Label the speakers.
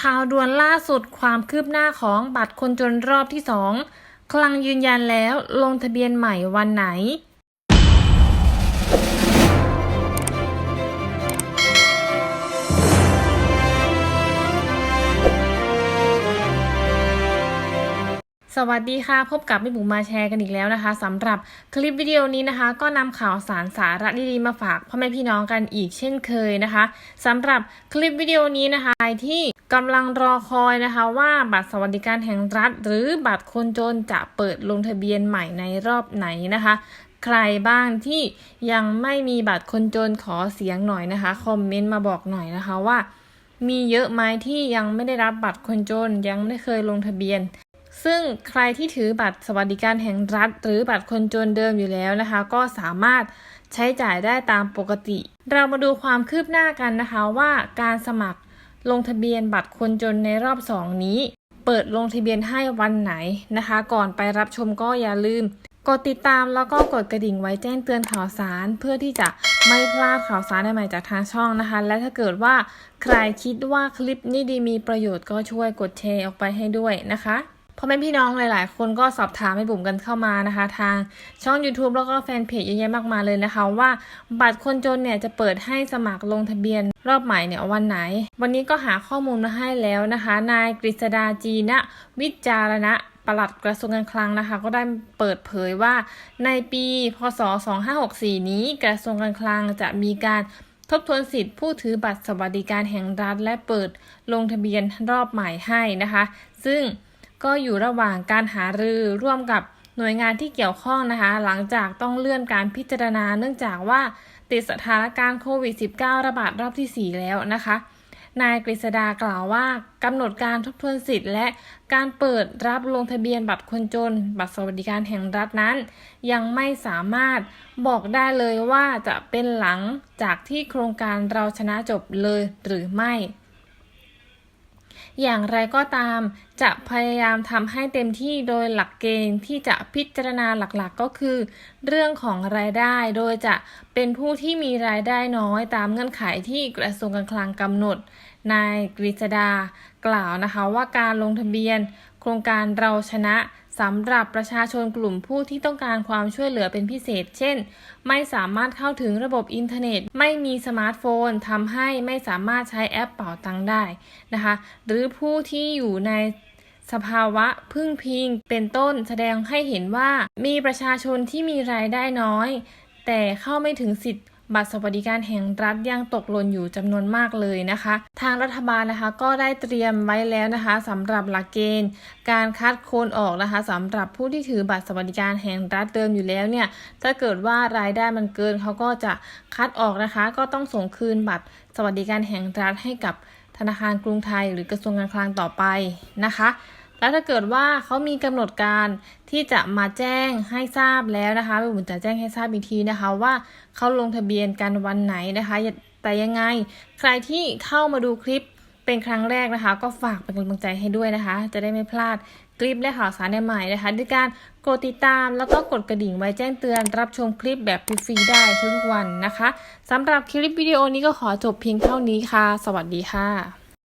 Speaker 1: ข่าวด่วนล่าสุดความคืบหน้าของบัตรคนจนรอบที่ 2 คลังยืนยันแล้วลงทะเบียนใหม่วันไหน สวัสดีค่ะ พบกับแม่บุ๋มมาแชร์กันอีกแล้วนะคะสำหรับคลิปวิดีโอนี้นะคะ ก็นำข่าวสารสาระดีๆมาฝากพ่อแม่พี่น้องกันอีกเช่นเคยนะคะสำหรับคลิปวิดีโอนี้นะคะใครที่กำลังรอคอยนะคะ ว่าบัตรสวัสดิการแห่งรัฐ หรือบัตรคนจนจะเปิดลงทะเบียนใหม่ในรอบไหนนะคะใครบ้างที่ยังไม่มีบัตรคนจนขอเสียงหน่อยนะคะคอมเมนต์มาบอกหน่อยนะคะว่ามีเยอะไหมที่ยังไม่ได้รับบัตรคนจนยังไม่เคยลงทะเบียน ซึ่งใครที่ถือบัตรสวัสดิการแห่งรัฐ หรือบัตรคนจนเดิมอยู่แล้วนะคะ ก็สามารถใช้จ่ายได้ตามปกติ เรามาดูความคืบหน้ากันนะคะว่าการสมัครลงทะเบียนบัตรคนจนในรอบสองนี้ เปิดลงทะเบียนให้วันไหนนะคะ ก่อนไปรับชมก็อย่าลืม กดติดตามแล้วก็กดกระดิ่งไว้แจ้งเตือนข่าวสาร เพื่อที่จะไม่พลาดข่าวสารใหม่ๆจากทางช่องนะคะ และถ้าเกิดว่าใครคิดว่าคลิปนี้ดีมีประโยชน์ก็ช่วยกดแชร์ออกไปให้ด้วยนะคะ พ่อแม่พี่น้องหลายๆ คนก็สอบถามให้บุ๋มกันเข้ามานะคะ ทางช่อง YouTube แล้วก็แฟนเพจเยอะแยะมากมายเลยนะคะ ว่าบัตรคนจนเนี่ยจะเปิดให้สมัครลงทะเบียนรอบใหม่เนี่ยวันไหน วันนี้ก็หาข้อมูลมาให้แล้วนะคะ นายกฤษดาจีนะวิจารณะปลัดกระทรวงการคลังนะคะ ก็ได้เปิดเผยว่าในปีพศ 2564 นี้กระทรวงการคลังจะมีการทบทวนสิทธิ์ผู้ถือบัตรสวัสดิการแห่งรัฐ และเปิดลงทะเบียนรอบใหม่ให้นะคะ ซึ่ง ก็อยู่ระหว่างการหารือร่วมกับหน่วยงานที่เกี่ยวข้องนะคะ หลังจากต้องเลื่อนการพิจารณา เนื่องจากว่าติดสถานการณ์โควิด -19 ระบาดรอบที่ 4 แล้วนะคะ นายกฤษดากล่าวว่ากำหนดการทบทวนสิทธิ์ และการเปิดรับลงทะเบียนบัตรคนจน บัตรสวัสดิการแห่งรัฐนั้น ยังไม่สามารถบอกได้เลยว่าจะเป็นหลังจากที่โครงการเราชนะจบเลยหรือไม่ อย่างไรก็ตาม จะพยายามทำให้เต็มที่โดยหลักเกณฑ์ที่จะพิจารณาหลักๆ ก็คือ เรื่องของรายได้ โดยจะเป็นผู้ที่มีรายได้น้อยตามเงื่อนไขที่กระทรวงการคลังกำหนด นายกฤษดากล่าวนะคะว่าการลงทะเบียน โครงการเราชนะ สำหรับประชาชนกลุ่มผู้ที่ต้องการความช่วยเหลือเป็นพิเศษ เช่น ไม่สามารถเข้าถึงระบบอินเทอร์เน็ต ไม่มีสมาร์ทโฟนทำให้ไม่สามารถใช้แอปเป่าตังได้นะคะ หรือผู้ที่อยู่ในสภาวะพึ่งพิงเป็นต้นแสดงให้เห็นว่ามีประชาชนที่มีรายได้น้อย แต่เข้าไม่ถึงสิทธิ บัตรสวัสดิการแห่งรัฐยังตกหล่นอยู่จำนวนมากเลยนะคะ ทางรัฐบาลนะคะก็ได้เตรียมไว้แล้วนะคะสำหรับหลักเกณฑ์ การคัดโคนออกนะคะสำหรับผู้ที่ถือบัตรสวัสดิการแห่งรัฐเดิมอยู่แล้วเนี่ยถ้าเกิดว่ารายได้มันเกินเขาก็จะคัดออกนะคะ ก็ต้องส่งคืนบัตรสวัสดิการแห่งรัฐให้กับธนาคารกรุงไทย หรือกระทรวงการคลังต่อไปนะคะ แล้วถ้าเกิดว่าเขามีกำหนดการที่จะมาแจ้งให้ทราบแล้วนะคะบุ๋มจะแจ้งให้ทราบอีกทีนะคะว่าเขาลงทะเบียนกันวันไหนนะคะ แต่ยังไงใครที่เข้ามาดูคลิปเป็นครั้งแรกนะคะ ก็ฝากเป็นกำลังใจให้ด้วยนะคะ จะได้ไม่พลาดคลิปและข่าวสารใหม่ๆนะคะ ด้วยการกดติดตามแล้วก็กดกระดิ่งไว้แจ้งเตือน รับชมคลิปแบบฟรีได้ทุกวันนะคะสำหรับคลิปวิดีโอนี้ก็ขอจบเพียงเท่านี้ค่ะ สวัสดีค่ะ